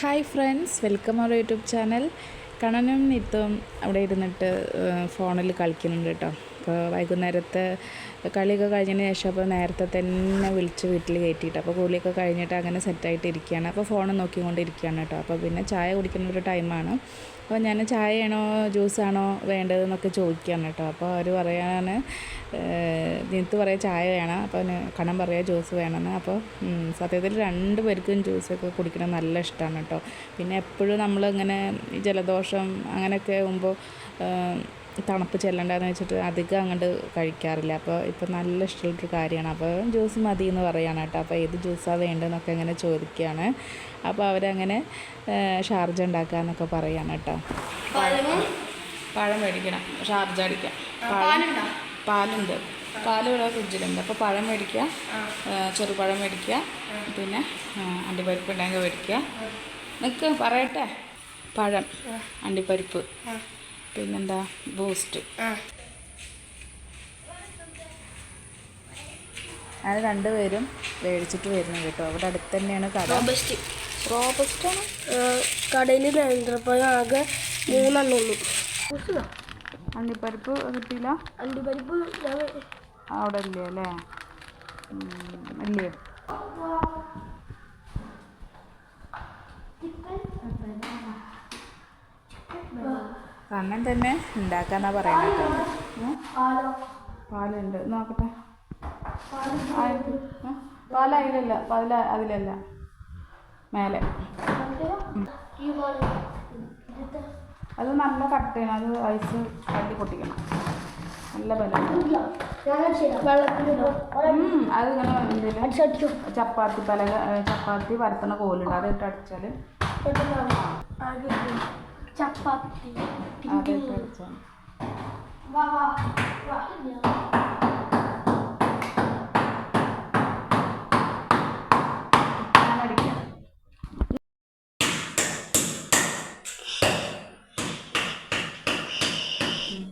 Hi friends welcome our YouTube channel. കണനും നിത്തും അവിടെ ഇരുന്നിട്ട് ഫോണിൽ കളിക്കുന്നുണ്ട് കേട്ടോ. അപ്പോൾ വൈകുന്നേരത്തെ കളിയൊക്കെ കഴിഞ്ഞതിന് ശേഷം അപ്പോൾ നേരത്തെ തന്നെ വിളിച്ച് വീട്ടിൽ കയറ്റിയിട്ട് അപ്പോൾ കൂലിയൊക്കെ കഴിഞ്ഞിട്ട് അങ്ങനെ സെറ്റായിട്ട് ഇരിക്കുകയാണ്. അപ്പോൾ ഫോൺ നോക്കിക്കൊണ്ടിരിക്കുകയാണ് കേട്ടോ. അപ്പോൾ പിന്നെ ചായ കുടിക്കുന്ന ഒരു ടൈമാണ്. അപ്പോൾ ഞാൻ ചായയാണോ ജ്യൂസാണോ വേണ്ടതെന്നൊക്കെ ചോദിക്കുകയാണ് കേട്ടോ. അപ്പോൾ അവർ പറയാണ് നിനത്ത് പറയാം ചായ വേണം അപ്പോൾ കണം പറയാം ജ്യൂസ് വേണമെന്ന്. അപ്പോൾ സത്യത്തിൽ രണ്ട് പേർക്കും ജ്യൂസൊക്കെ കുടിക്കണം നല്ല ഇഷ്ടമാണ് കേട്ടോ. പിന്നെ എപ്പോഴും നമ്മളിങ്ങനെ ജലദോഷം അങ്ങനെയൊക്കെ ആകുമ്പോൾ തണുപ്പ് ചെല്ലണ്ടെന്ന് വെച്ചിട്ട് അധികം അങ്ങോട്ട് കഴിക്കാറില്ല. അപ്പോൾ ഇപ്പോൾ നല്ല ഇഷ്ടമുള്ളൊരു കാര്യമാണ്. അപ്പോൾ ജ്യൂസ് മതി എന്ന് പറയുകയാണ് കേട്ടോ. അപ്പോൾ ഏത് ജ്യൂസാണ് വേണ്ടതെന്നൊക്കെ ഇങ്ങനെ ചോദിക്കുകയാണ് അപ്പോൾ അവരങ്ങനെ ഷാർജ ഉണ്ടാക്കാന്നൊക്കെ പറയുകയാണ് കേട്ടോ. പഴം? മേടിക്കണം. ഷാർജ അടിക്കാം. പാലുണ്ടോ? പാലുണ്ട്. പാൽ ഇവിടെ ഫ്രിഡ്ജിലുണ്ട്. അപ്പോൾ പഴം മേടിക്കുക. ചെറുപഴം മേടിക്കുക. പിന്നെ അണ്ടിപ്പരിപ്പ് ഉണ്ടെങ്കിൽ മേടിക്കുക. നിൽക്ക് പറയട്ടെ. പഴം അണ്ടിപ്പരിപ്പ്. പിന്നെന്താ? ബൂസ്റ്റ്. അത് രണ്ടുപേരും മേടിച്ചിട്ട് വരുന്നു കേട്ടോ. അവിടെ അടുത്ത് തന്നെയാണ് കട. റോബസ്റ്റ്. റോബസ്റ്റാണ് കടയിൽ നേന്ത്രപ്പഴം ആകെ മൂന്നെണ്ണം ഉള്ളൂ. അണ്ടിപ്പരിപ്പ് കിട്ടിയില്ല? അണ്ടിപ്പരിപ്പ് അവിടെ ഇല്ലേ അല്ലേ? ഇല്ലേ? കണ്ണൻ തന്നെ ഉണ്ടാക്കാന്നാ പറയുന്നത്. പാലുണ്ട്. നോക്കട്ടെ. പാല. പാൽ അതിലല്ല പാല അതിലല്ല. മേലെ. അത് നല്ല കട്ടയാണ്. അത് ഐസ് തല്ലി പൊട്ടിക്കണം. നല്ല ബല. അത് ഇങ്ങനെ ചപ്പാത്തി പലക ഏ, ചപ്പാത്തി പരത്തണ കോലുണ്ട്. അത് ഇട്ട് അടിച്ചാൽ ചപ്പാത്തി അടിച്ചാൽ വാ വാ വാ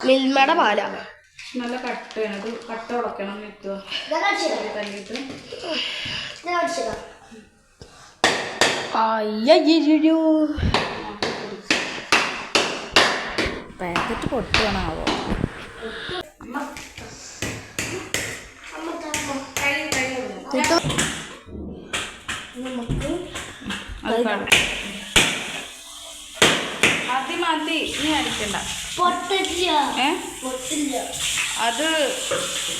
മിൽമയുടെ പാല. നല്ല കട്ടയാണ് അത് കട്ട ഉടക്കണം തല്ലിയിട്ട് അയ്യോ പാക്കറ്റ് പൊട്ടുകയാണാവോ മതി അത്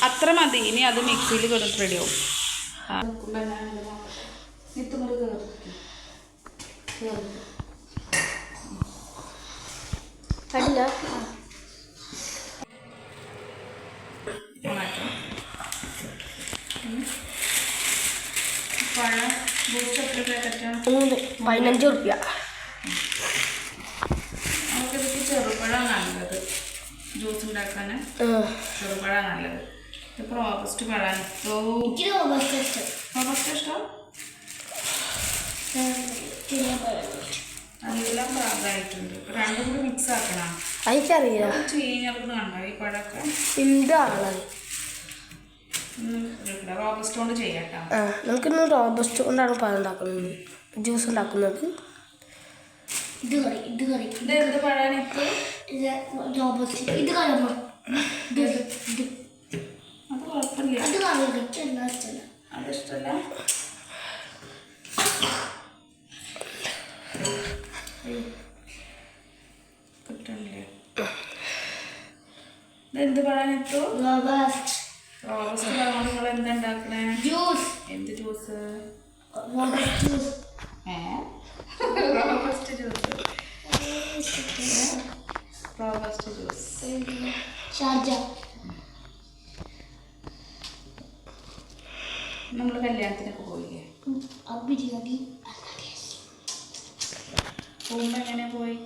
അത്ര മതി ഇനി അത് മിക്സിയിൽ കൊടുത്ത് റെഡിയാവും അടില്ല മൂന്ന് പതിനഞ്ച് റുപ്യ നമുക്കിതിക്ക് ചെറുപഴം നല്ലത്. ജ്യൂസ് ഉണ്ടാക്കാൻ ചെറുപഴം നല്ലത്. ഇത് റോബസ്റ്റ് പഴം ഇഷ്ടം. റോബസ്റ്റ് ഇഷ്ടം? എല്ലാം പാകമായിട്ടുണ്ട്. രണ്ടും കൂടി മിക്സ് ആക്കണം. എനിക്കറിയാം ചീഞ്ഞിറന്ന് കണ്ടോ ഈ പഴമൊക്കെ എന്ത് ആളാണ് റോബസ്റ്റ് കൊണ്ട് ചെയ്യാട്ടോ. ആ നമുക്കിന്ന് റോബസ്റ്റ് കൊണ്ടാണ് പഴം ഉണ്ടാക്കുന്നത്. ജ്യൂസ് ഉണ്ടാക്കുന്നത്. ഇത് കറി ഇത് കറി. ഇത് എന്ത് പഴാനിപ്പ് ഇത് റോബസ്റ്റ് ഇത് കറി ഇത് ഇത്. അത് കുഴപ്പമില്ല. അത് കറി എനിക്ക് അത് ഇഷ്ടമല്ല എന്ത് പഴാനിപ്പോ റോബസ്റ്റ്. റോബസ്റ്റ് പഴം കൊണ്ട് നിങ്ങൾ എന്താ ഉണ്ടാക്കണേ? ജ്യൂസ്. എന്ത് juice? Robust juice. Robust juice. Sharjah. നമ്മൾ കല്യാണത്തിനൊക്കെ പോയില്ലേ? ബിരിയാണി. പോകുമ്പോൾ എങ്ങനെ പോയി?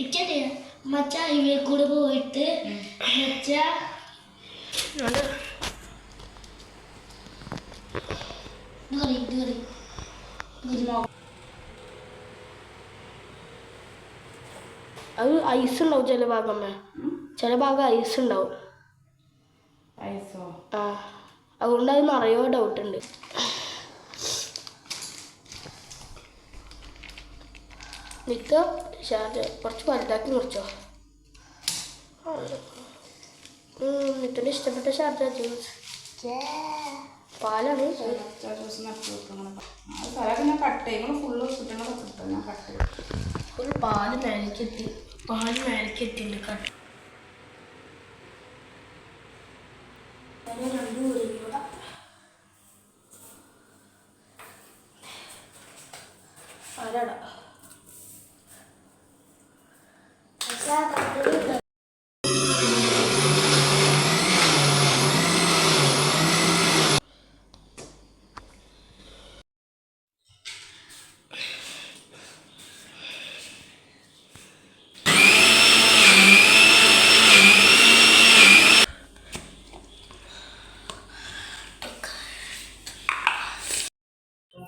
എനിക്കറിയാം. മച്ച ഹൈവേ കൂടെ പോയിട്ട് മച്ച. അത് ഐസ് ഉണ്ടാവും ചില ഭാഗമേ. ചില ഭാഗം ഐസ് ഉണ്ടാവും. ഐസോ? ആ. അതുകൊണ്ട് അത് നിറയോ ഡൗട്ട് ഷാർജ കുറച്ച് വലുതാക്കി മുറിച്ചോ. നിത്തിന്റെ ഇഷ്ടപ്പെട്ട ഷാർജ ജ്യൂസ് പാലാണ്. ഫുൾ പാൽ മേലേക്കെത്തി പാൽ മേലേക്കെത്തിണ്ട് കട്ട്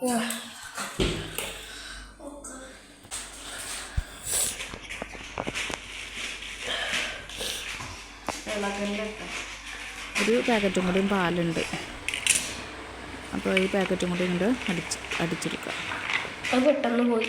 Yeah. ഒരു പാക്കറ്റും കൂടിയും പാലുണ്ട്. അപ്പോൾ ഈ പാക്കറ്റും കൂടി ഇങ്ങോട്ട് അടിച്ച് അടിച്ചെടുക്കാം. അത് പെട്ടെന്ന് പോയി.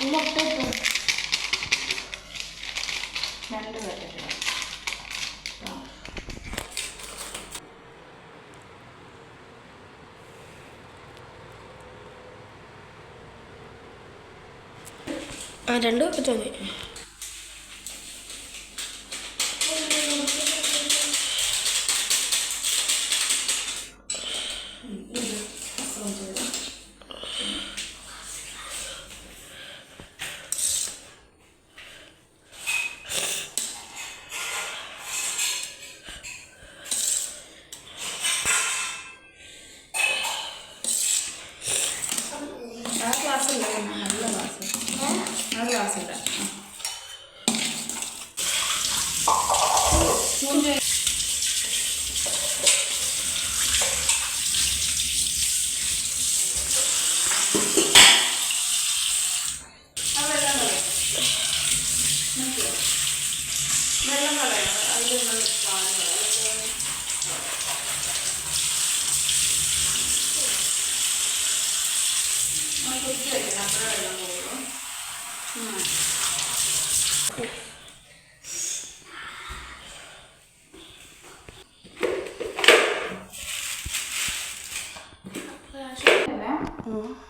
രണ്ട് പാക്കറ്റ് ആ. രണ്ട് പാക്കറ്റ് Nossa.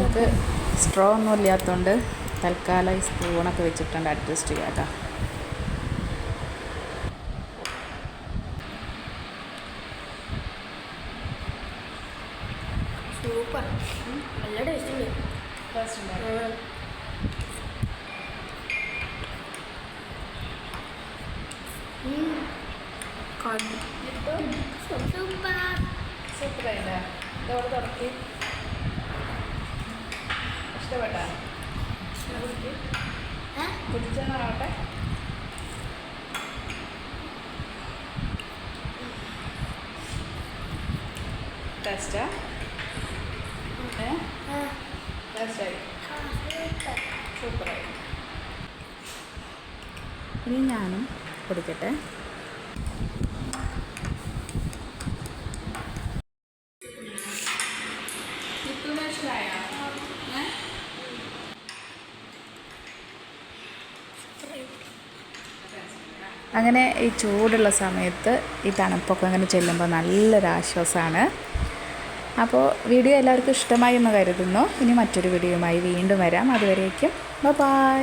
നമുക്ക് സ്ട്രോ ഒന്നും ഇല്ലാത്തതുകൊണ്ട് തൽക്കാലം ഈ സ്പൂണൊക്കെ വെച്ചിട്ടുണ്ട് അഡ്ജസ്റ്റ് ചെയ്യാം കേട്ടോ സൂപ്പർ. നല്ല ടേസ്റ്റ് ഉണ്ട് സൂപ്പർ. സൂപ്പറായില്ലേ ഇതോടെ തുറക്കി ഇഷ്ടപ്പെട്ടാ? കുടിച്ചെന്നാവട്ടെ ടേസ്റ്റാ ഏ? ടേസ്റ്റായി സൂപ്പറായി ഇനി ഞാനും കുടിക്കട്ടെ. അങ്ങനെ ഈ ചൂടുള്ള സമയത്ത് ഈ തണുപ്പൊക്കെ അങ്ങനെ ചെല്ലുമ്പോൾ നല്ലൊരാശ്വാസമാണ് അപ്പോൾ വീഡിയോ എല്ലാവർക്കും ഇഷ്ടമായി എന്ന് കരുതുന്നു. ഇനി മറ്റൊരു വീഡിയോയുമായി വീണ്ടും വരാം. അതുവരേക്കും. ബൈ